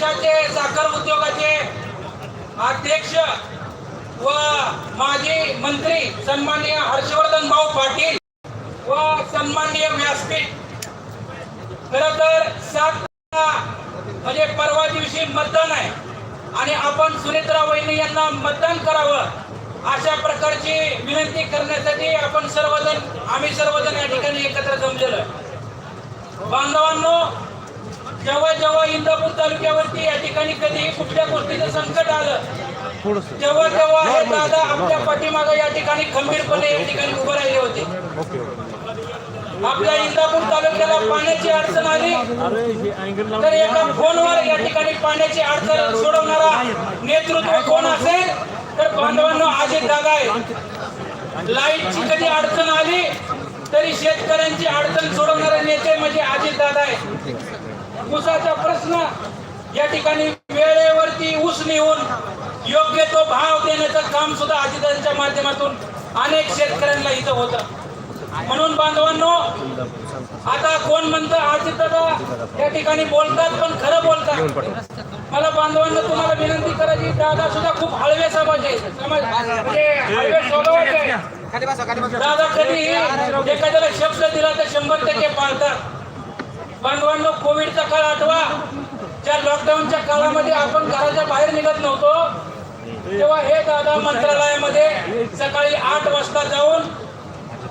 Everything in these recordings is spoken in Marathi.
देशाचे साखर उद्योगाचे अध्यक्ष व माजी मंत्री सन्माननीय हर्षवर्धन भाऊ पाटील व सन्माननीय व्यासपीठ. खर तर सात म्हणजे परवा दिवशी मतदान आहे आणि आपण सुनेत्रा वहिनी यांना मतदान करावं अशा प्रकारची विनंती करण्यासाठी आपण सर्वजण आम्ही सर्वजण या ठिकाणी एकत्र जमलेलो बांधवांनो इंदापूर तालुक्यावरती या ठिकाणी कधी कुठल्या गोष्टीचं संकट आलं तेव्हा तेव्हा हे दादा आपल्या पाठीमागे या ठिकाणी खंबीरपणे या ठिकाणी उभे राहिले होते. आपल्या इंदापूर तालुक्याला पाण्याची अडचण आली. तर एका फोनवर या ठिकाणी पाण्याची अडचण सोडवणारा नेतृत्व कोण असेल? तर बांधवांनो अजित दादा आहे लाईटची कधी अडचण आली तरी शेतकऱ्यांची अडचण सोडवणारे नेते म्हणजे अजित दादा आहे ऊसाचा प्रश्न या ठिकाणी वेळेवरती ऊस नेऊन योग्य तो भाव देण्याचं काम सुद्धा अजितांच्या माध्यमातून अनेक शेतकऱ्यांना इथं होतं. म्हणून बांधवांनो आता कोण म्हणतं अजित दादा या ठिकाणी बोलतात पण खरं बोलतात? मला बांधवांना तुम्हाला विनंती करायची दादा सुद्धा खूप हळवे समाज समाज म्हणजे हळवे स्वभावाचे. दादा कधी एखाद्याला शब्द दिला तर शंभर टक्के पाळतात. बांधवांना कोविडचा काळ आठवा. ज्या लॉकडाऊनच्या काळामध्ये आपण घराच्या बाहेर निघत नव्हतो. तेव्हा हे दादा मंत्रालयामध्ये सकाळी आठ वाजता जाऊन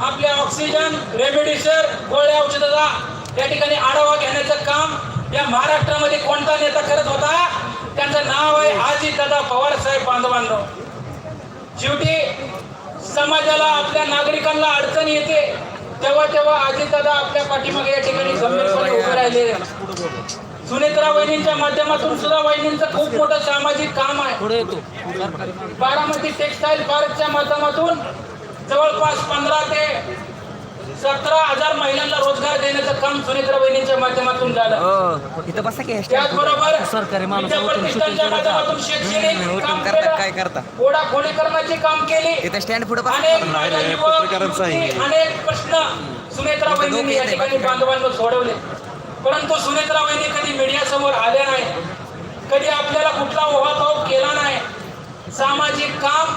आपले ऑक्सिजन रेमडिसिर गोळ्या औषधाचा या ठिकाणी आढावा घेण्याचं काम या महाराष्ट्रामध्ये कोणता नेता करत होता? त्यांचं नाव आहे आजी दादा पवार साहेब बांधवांनो. शेवटी समाजाला आपल्या नागरिकांना अडचण येते. तेव्हा तेव्हा अजितदादा आपल्या पाठीमागे या ठिकाणी गंभीरपणे उभे राहिलेले आहेत. सुनेत्रा वहिनींच्या माध्यमातून सुद्धा वहिनींचं खूप मोठं सामाजिक काम आहे बारामती टेक्सटाईल पार्कच्या माध्यमातून जवळपास पंधरा ते सतरा हजार महिलांना रोजगार देण्याचं काम सुनेत्रा वहिनींच्या माध्यमातून झालं. हो इथं बसा की hashtag. त्याचबरोबर सरकारी माणूस विद्या उठून शूटिंग प्रतिष्ठानच्या करता माध्यमातून शैक्षणिक हम्म, काम उठून करता केलं. काय करता ओढा खोलीकरणाचे काम केले. इथं स्टँड पुढे अनेक बसा माझ्या युवक, युवती, अनेक प्रश्न सुनेत्रा वहिनींनी या ठिकाणी बांधवांना सोडवले. परंतु सुनेत्रा वहिनी कधी मीडिया समोर आल्या नाही कधी आपल्याला कुठला ओहाभाव केला नाही सामाजिक काम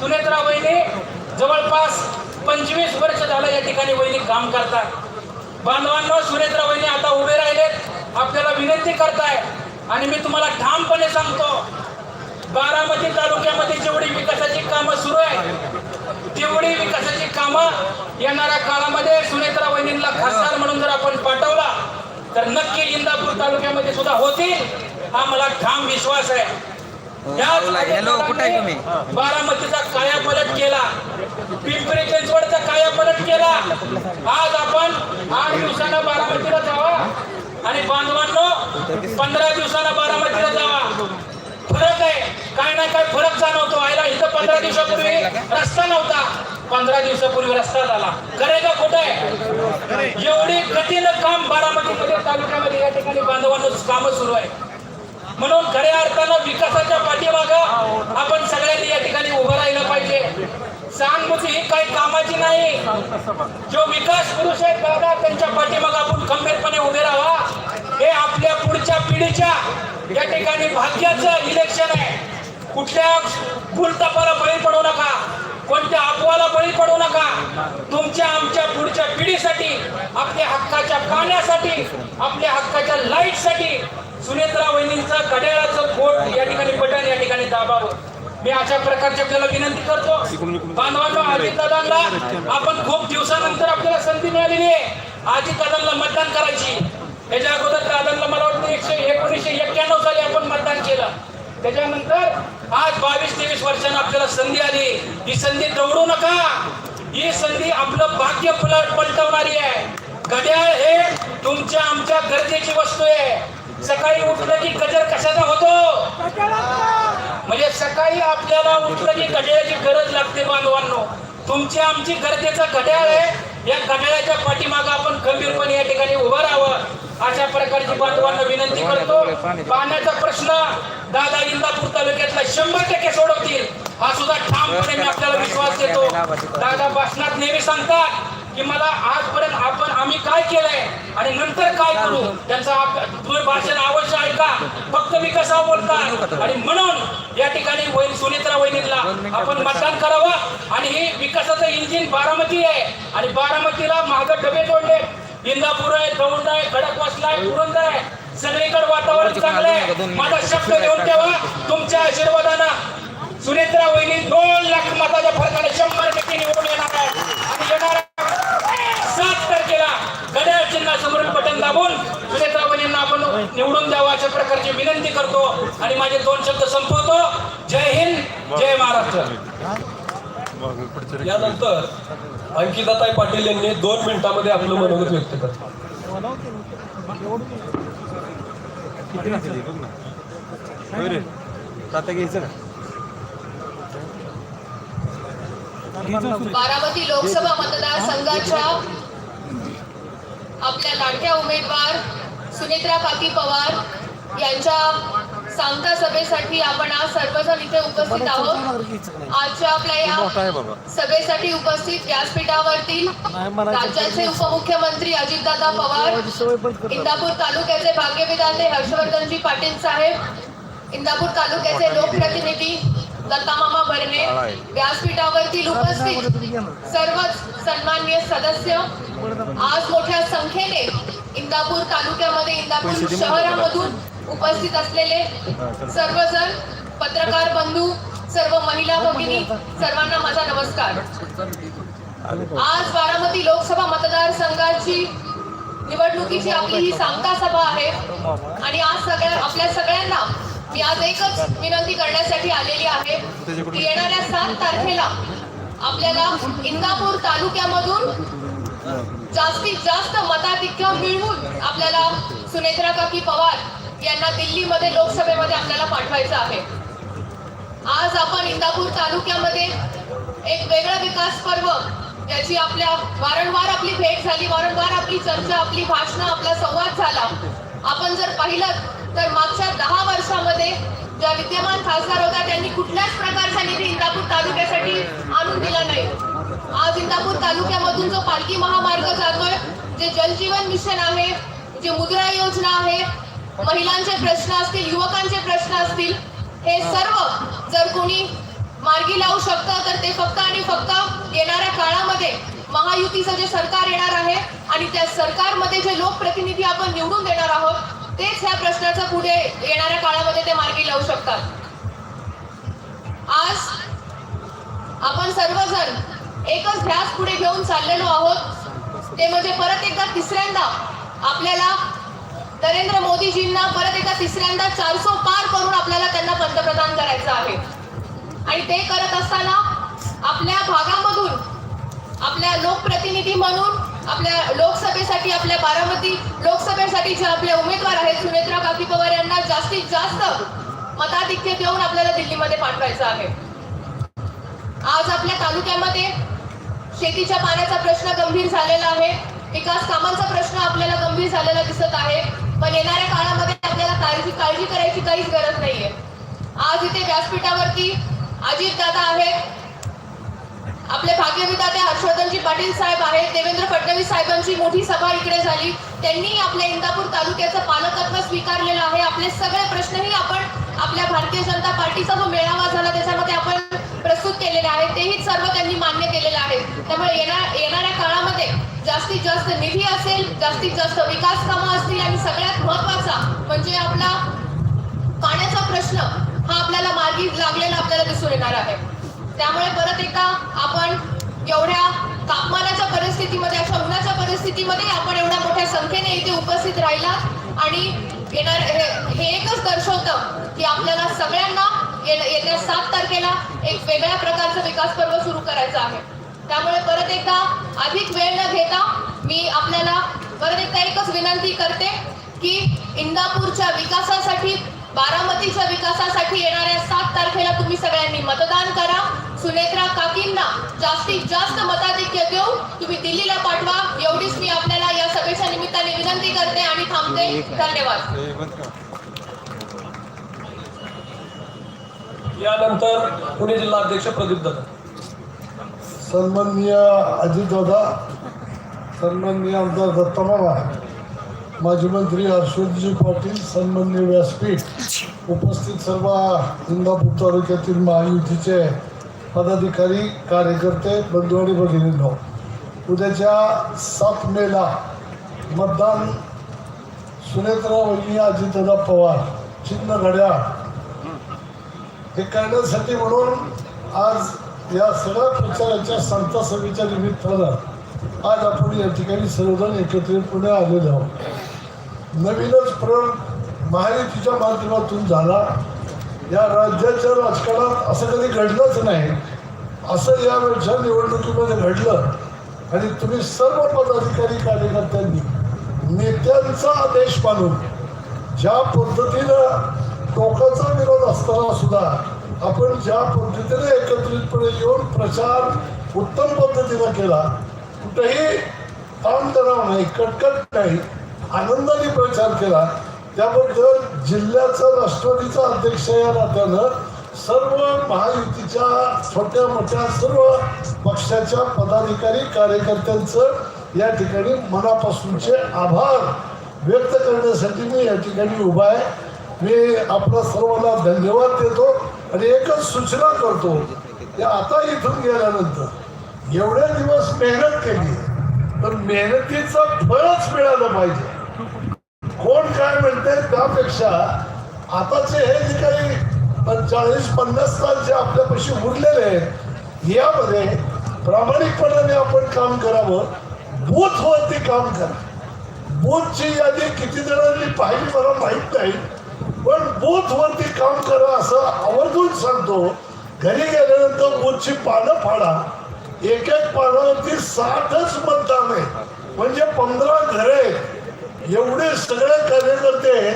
सुनेत्रा वहिनी जवळपास पंचवीस वर्ष झालं या ठिकाणी वहिनी काम करतात. बांधवांनो सुनेत्रा वहिनी आता उभे राहिलेत. आपल्याला विनंती करताय. आणि मी तुम्हाला ठामपणे सांगतो बारामती तालुक्यामध्ये जेवढी विकासाची कामं सुरू आहे तेवढी विकासाची कामं येणाऱ्या काळामध्ये सुनेत्रा वहिनींना खासदार म्हणून जर आपण पाठवला तर नक्की इंदापूर तालुक्यामध्ये सुद्धा होतील हा मला ठाम विश्वास आहे. बारामतीचा कायापलट केला. पिंपरी आज आपण आठ दिवसानं बारामतीला जावा. आणि बांधवांनो पंधरा दिवसाला बारामतीला जावा. फरक आहे. काय ना काय फरक जाणवतो. आयला इथं पंधरा दिवसापूर्वी रस्ता नव्हता. पंधरा दिवसापूर्वी रस्ता झाला. खरे का खोट आहे? एवढी कठीण काम बारामतीमध्ये तालुक्यामध्ये या ठिकाणी बांधवांनो काम सुरू आहे. म्हणून खऱ्या अर्थानं विकासाच्या पाठीमागं आपण सगळ्यांनी या ठिकाणी उभं राहिलं पाहिजे. सहानुभूती ही काही कामाची नाही. जो विकास पुरुष आहेत दादा त्यांच्या पाठीमाग आपण खंबीरपणे उभे राहा हे आपल्या पुढच्या पिढीच्या या ठिकाणी भाग्याचं इलेक्शन आहे. कुठल्या भूलतापाला बळी पडू नका. कोणत्या अपवाला बळी पडू नका. तुमच्या आमच्या पुढच्या पिढीसाठी आपल्या हक्काच्या पाण्यासाठी आपल्या हक्काच्या लाईटसाठी सुनेत्रा वहिनींचं घड्याळाचं बोट या ठिकाणी बटन या ठिकाणी दाबावं. मी अशा प्रकारची आपल्याला विनंती करतो. बांधवांनो अजित आपण खूप दिवसानंतर आपल्याला संधी मिळालेली आहे. अजित दादांना मतदान करायची. त्याच्या अगोदर दादांना मला वाटतं एकशे एकोणीसशे एक्क्याण्णव साली आपण मतदान केलं. त्याच्यानंतर आज बावीस तेवीस वर्षांना आपल्याला संधी आली. ही संधी दौडू नका. ही संधी आपलं भाग्य पलटवणारी आहे. घड्याळ हे तुमच्या आमच्या गरजेची वस्तू आहे. सकाळी उठलं की गजर कशाचा होतो? म्हणजे सकाळी आपल्याला उठलं की घड्याळाची गरज लागते बांधवांनो. तुमची आमची गरजेचं घड्याळ आहे. या घड्याळाच्या पाठीमागं आपण खंबीरपणे या ठिकाणी उभं राहावं. अशा प्रकारची बांधवांना विनंती करतो. पाण्याचा प्रश्न दादा इंदापूर तालुक्यातला शंभर टक्के सोडवतील. हा सुद्धा ठामपणे मी आपल्याला विश्वास देतो. दादा भाषणात नेहमी सांगतात की मला आजपर्यंत आपण आम्ही काय केलंय आणि नंतर काय करू? त्यांचा भाषण अवश्य ऐका. फक्त विकासा बोलतात आणि म्हणून या ठिकाणी वैन सुनेत्रा वहिनीला आपण मतदान करावं. आणि हे विकासाचं इंजिन बारामती आहे. आणि बारामतीला मागं डबे जोडले इंदापूर आहे दौंड आहे खडकवासला आहे पुरंदर आहे. सगळीकडे वातावरण चांगलं आहे. माझा शब्द देऊन ठेवा. तुमच्या आशीर्वादानं सुनेत्रा वहिनी दोन लाख मताच्या फरकाने शंभर टक्के निवडून येणार आहे. आणि येणार सात तारखेला घड्याळ चिन्हासमोरील बटन दाबून सुनेत्रा वहिनींना आपण निवडून द्यावं अशा प्रकारची विनंती करतो आणि माझे दोन शब्द संपवतो. जय हिंद जय महाराष्ट्र. यानंतर अंकिताताई पाटील यांनी दोन मिनिटांमध्ये आपलं मनोगत व्यक्त करतो बारामती लोकसभा मतदारसंघाच्या आपल्या लाडक्या उमेदवार सुनेत्रा काकी पवार यांच्या सांगता सभेसाठी आपण आज सर्वजण इथे उपस्थित आहोत. आजच्या आपल्या या सभेसाठी उपस्थित व्यासपीठावरती राज्याचे उपमुख्यमंत्री अजितदादा पवार इंदापूर तालुक्याचे भाग्यविधाते हर्षवर्धनजी पाटील साहेब इंदापूर तालुक्याचे लोकप्रतिनिधी दत्तामामा भरणे व्यासपीठावरती उपस्थित सर्वच सन्माननीय सदस्य. आज मोठ्या संख्येने इंदापूर तालुक्यामध्ये इंदापूर शहरामधून उपस्थित असलेले सर्वजण पत्रकार बंधू सर्व महिला भगिनी सर्वांना माझा नमस्कार. आज बारामती लोकसभा मतदारसंघाची निवडणुकीची आपली ही सांगता सभा आहे. आणि आज सगळ्या आपल्या सगळ्यांना मी आज एकच विनंती करण्यासाठी आलेली आहे की येणाऱ्या सात तारखेला आपल्याला इंदापूर तालुक्यामधून जास्तीत जास्त मताधिक्य मिळवून आपल्याला सुनेत्रा काकी पवार यांना दिल्लीमध्ये लोकसभेमध्ये आपल्याला पाठवायचं आहे. आज आपण इंदापूर तालुक्यामध्ये एक वेगळा विकास पर्व याची आपल्या वारंवार आपली भेट झाली वारंवार आपली चर्चा आपली भाषणं आपला संवाद झाला. आपण जर पाहिलं तर मागच्या दहा वर्षामध्ये ज्या विद्यमान खासदार होत्या त्यांनी कुठल्याच प्रकारचा निधी इंदापूर तालुक्यासाठी आणून दिला नाही. आज इंदापूर तालुक्यामधून जो पालखी महामार्ग जातोय जे जलजीवन मिशन आहे जे मुद्रा योजना आहे महिलांचे प्रश्न असतील युवकांचे प्रश्न असतील हे सर्व जर कोणी मार्गी लावू शकतं तर ते फक्त आणि फक्त येणाऱ्या काळामध्ये महायुतीचं जे सरकार येणार आहे आणि त्या सरकारमध्ये जे लोकप्रतिनिधी आपण निवडून देणार आहोत तेच ह्या प्रश्नाचं पुढे येणाऱ्या काळामध्ये ते मार्गी लावू शकतात. आज आपण सर्वजण एकच ध्यास पुढे घेऊन चाललेलो आहोत. ते म्हणजे परत एकदा तिसऱ्यांदा आपल्याला नरेंद्र मोदीजींना परत एकदा तिसऱ्यांदा चारसो पार करून आपल्याला त्यांना पंतप्रधान करायचं आहे. आणि ते करत असताना आपल्या भागामधून आपल्या लोकप्रतिनिधी म्हणून आपल्या लोकसभेसाठी आपल्या बारामती लोकसभेसाठी जे आपले उमेदवार आहेत सुनेत्रा काकी पवार यांना जास्तीत जास्त मताधिक्य देऊन आपल्याला दिल्लीमध्ये पाठवायचं आहे. आज आपल्या तालुक्यामध्ये शेतीच्या पाण्याचा प्रश्न गंभीर झालेला आहे. विकास कामांचा प्रश्न आपल्याला गंभीर झालेला दिसत आहे. पण येणाऱ्या काळामध्ये आपल्याला काळजी काळजी करायची काहीच गरज नाहीये. आज इथे व्यासपीठावरती अजित दादा आहेत. आपले भाग्यविदाते हर्षवर्धनजी पाटील साहेब आहेत. देवेंद्र फडणवीस साहेबांची मोठी सभा इकडे झाली. त्यांनी आपल्या इंदापूर तालुक्याचं पालकत्व स्वीकारलेलं आहे. आपले सगळे प्रश्नही आपण आपल्या भारतीय जनता पार्टीचा जो मेळावा झाला त्याच्यामध्ये आपण प्रस्तुत केलेले आहे तेही सर्व त्यांनी मान्य केलेलं आहे त्यामुळे येणार येणाऱ्या काळामध्ये जास्तीत जास्त निधी असेल जास्तीत जास्त विकास कामं असतील आणि सगळ्यात महत्त्वाचा म्हणजे आपला पाण्याचा प्रश्न हा आपल्याला मार्गी लागलेला आपल्याला दिसून येणार आहे. त्यामुळे परत एकदा आपण एवढ्या तापमानाच्या परिस्थितीमध्ये अशा उन्हाच्या परिस्थितीमध्ये आपण एवढ्या मोठ्या संख्येने इथे उपस्थित राहिला आणि येणार हे एकच दर्शवतं की आपल्याला सगळ्यांना येत्या सात तारखेला एक वेगळ्या प्रकारचं विकास पर्व सुरू करायचं आहे. त्यामुळे परत एकदा अधिक वेळ न घेता मी आपल्याला परत एकदा एकच विनंती करते की इंदापूरच्या विकासासाठी बारामतीच्या विकासासाठी येणाऱ्या सात तारखेला तुम्ही सगळ्यांनी मतदान करा. सुनेत्रा काकींना जास्तीत जास्त मताधिक्य देऊन तुम्ही दिल्लीला पाठवा. एवढीच मी आपल्याला या सभेच्या निमित्ताने विनंती करते आणि थांबते. धन्यवाद हे बंद करा यानंतर पुणे जिल्हा अध्यक्ष प्रदीप दादा सन्माननीय अजितदादा सन्माननीय आमदार दत्तामामा माजी मंत्री हर्षवर्धनजी पाटील सन्मान्य व्यासपीठ उपस्थित सर्व इंदापूर तालुक्यातील महायुतीचे पदाधिकारी कार्यकर्ते बंधू आणि भगिनींनो उद्याच्या सात मेला मतदान सुनेत्रा वहिनी अजितदादा पवार चिन्ह घड्याळ हे करण्यासाठी म्हणून आज या सगळ्या प्रचाराच्या संत सभेच्या निमित्तानं आज आपण या ठिकाणी सर्वजण एकत्रितपणे आलेलो आहोत. नवीनच प्रयोग महायुतीच्या माध्यमातून झाला. या राज्याच्या राजकारणात असं कधी घडलंच नाही. असं यावेळच्या निवडणुकीमध्ये घडलं. आणि तुम्ही सर्व पदाधिकारी कार्यकर्त्यांनी नेत्यांचा आदेश मानून ज्या पद्धतीनं टोकाचा विरोध असताना सुद्धा आपण ज्या पद्धतीने एकत्रितपणे येऊन प्रचार उत्तम पद्धतीनं केला कुठेही ताणतणाव नाही कटकट नाही आनंदाने प्रचार केला त्याबद्दल जिल्ह्याचा राष्ट्रवादीचा अध्यक्ष या नात्यानं सर्व महायुतीच्या छोट्या मोठ्या सर्व पक्षाच्या पदाधिकारी कार्यकर्त्यांचं या ठिकाणी मनापासूनचे आभार व्यक्त करण्यासाठी मी या ठिकाणी उभा आहे. मी आपल्या सर्वांना धन्यवाद देतो आणि एकच सूचना करतो की आता इथून गेल्यानंतर एवढे दिवस मेहनत केली तर मेहनतीचं फळच मिळालं पाहिजे. कोण काय म्हणते त्यापेक्षा आताचे हे जे काही चाळीस पन्नास तास जे आपल्यापाशी उरलेले आहेत यामध्ये प्रामाणिकपणाने आपण काम करावं बूथवरती काम करा. बूथची यादी किती जणांनी पाहिली मला माहीत नाही. पण बूथवरती काम करा असं आवर्जून सांगतो. घरी गेल्यानंतर बूथची पानं फाडा. एक एक पानावरती साठच मतदान आहे म्हणजे पंधरा घरे. एवढे सगळे कार्यकर्ते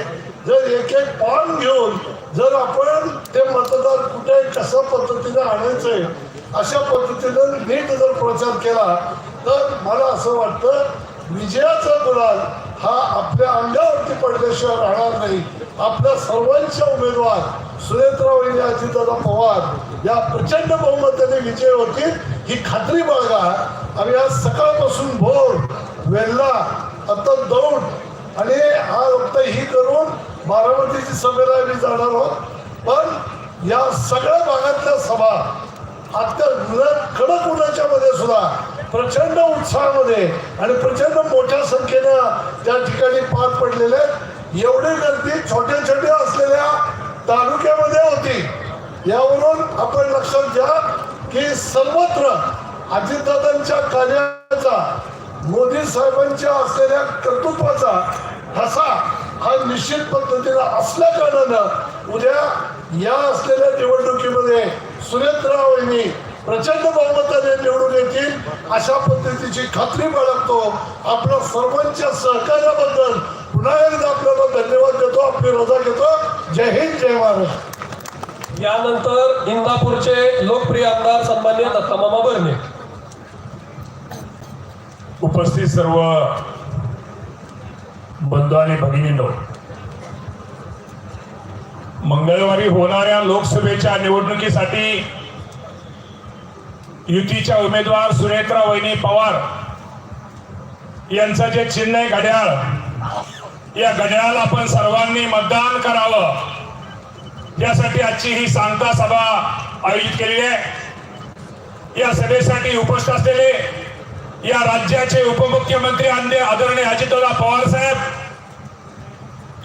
जर एक एक पान घेऊन जर आपण ते मतदार कुठे कशा पद्धतीने आणायचंय अशा पद्धतीनं नीट जर प्रचार केला तर मला असं वाटतं विजयाचा गुलाल हा आपल्या अंगावरती पडल्याशिवाय राहणार नाही. आपल्या सर्वांच्या उमेदवार सुनेत्रा वहिनी अजितदादा पवार या प्रचंड बहुमताने विजय होतील ही खात्री बाळगा. आम्ही आज सकाळपासून भोर वेल्ला आता दौड आणि हा फक्त ही करून बारामतीची सभेला आम्ही जाणार आहोत. पण या सगळ्या भागातल्या सभा आता कडक उन्हाच्या मध्ये सुद्धा प्रचंड उत्साहामध्ये आणि प्रचंड मोठ्या संख्येनं त्या ठिकाणी पार पडलेले एवढी गर्दी छोट्या छोट्या असलेल्या तालुक्यामध्ये होती. यावरून आपण लक्षात घ्या की सर्वत्र अजितदादांच्या कार्याचा मोदी साहेबांच्या असलेल्या कर्तृत्वाचा ठसा हा निश्चित पद्धतीनं असल्या कारणानं उद्या या असलेल्या निवडणुकीमध्ये सुनेत्रा वहिनी प्रचंड बहुमताने निवडून येतील अशा पद्धतीची खात्री बाळगतो. आपल्या सर्वांच्या सहकार्याबद्दल पुन्हा एकदा आपल्याला धन्यवाद देतो आपली रजा घेतो. जय हिंद जय महाराष्ट्र यानंतर इंदापूरचे लोकप्रिय आमदार सन्मान्य दत्तामामा बर्ने उपस्थित सर्व बंधू आणि भगिनींनो मंगळवारी होणाऱ्या लोकसभेच्या निवडणुकीसाठी युतीच्या उमेदवार सुनेत्रा वहिनी पवार यांचं जे चिन्ह आहे घड्याळ या घड्याळाला आपण सर्वांनी मतदान करावं. यासाठी आजची ही सांगता सभा आयोजित केलेली आहे. या सभेसाठी उपस्थित असलेले या राज्याचे उपमुख्यमंत्री अन्य आदरणीय अजितदादा पवार साहेब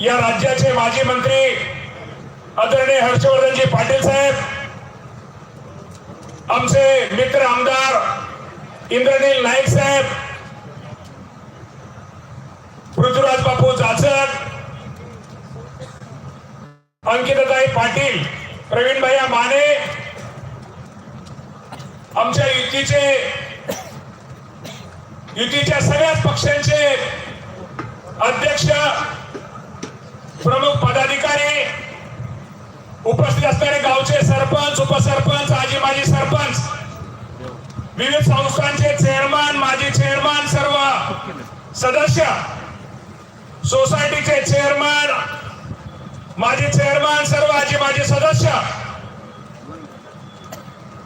या राज्याचे माजी मंत्री आदरणीय हर्षवर्धनजी पाटील साहेब आमचे मित्र आमदार इंद्रनील नाईक साहेब पृथ्वीराज बापू जाचक अंकिताताई पाटील प्रवीण भैया माने आमच्या युतीचे युतीच्या सगळ्याच पक्षांचे अध्यक्ष प्रमुख पदाधिकारी उपस्थित असणारे गावचे सरपंच उपसरपंच आजी माजी सरपंच विविध संस्थांचे चेअरमन माजी चेअरमन सर्व सदस्य सोसायटीचे चेअरमन माजी चेअरमन सर्व आजी माजी सदस्य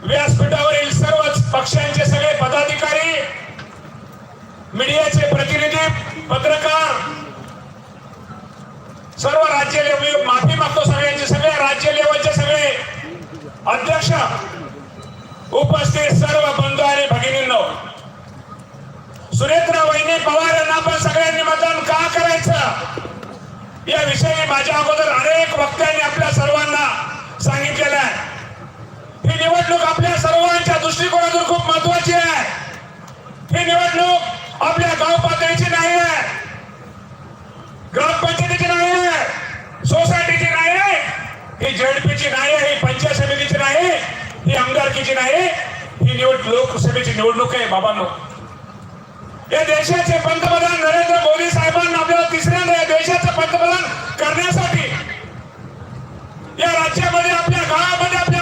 व्यासपीठावरील सर्वच पक्षांचे सगळे पदाधिकारी मीडियाचे प्रतिनिधी पत्रकार सर्व राज्य लेवल माफी मागतो सगळ्यांचे सगळे राज्य लेवलचे सगळे अध्यक्ष उपस्थित सर्व बंधू आणि भगिनींनो. सुरेंद्र वहिनी पवार यांना आपण सगळ्यांनी मतदान का करायचं? याविषयी माझ्या अगोदर अनेक वक्त्यांनी आपल्या सर्वांना सांगितलेलं आहे. ही निवडणूक आपल्या सर्वांच्या दृष्टिकोनातून खूप महत्वाची आहे. ही निवडणूक आपल्या गाव पातळीची नाही आहे. ग्रामपंचायतीची नाही नाही आहे. ही जेडपीची नाही आहे ही पंचायत समितीची नाही ही आमदारकीची नाही ही निवड लोकसभेची निवडणूक आहे बाबांनो या देशाचे पंतप्रधान नरेंद्र मोदी साहेबांना आपल्याला तिसऱ्यांदा या देशाचे पंतप्रधान करण्यासाठी या राज्यामध्ये आपल्या गावामध्ये आपल्या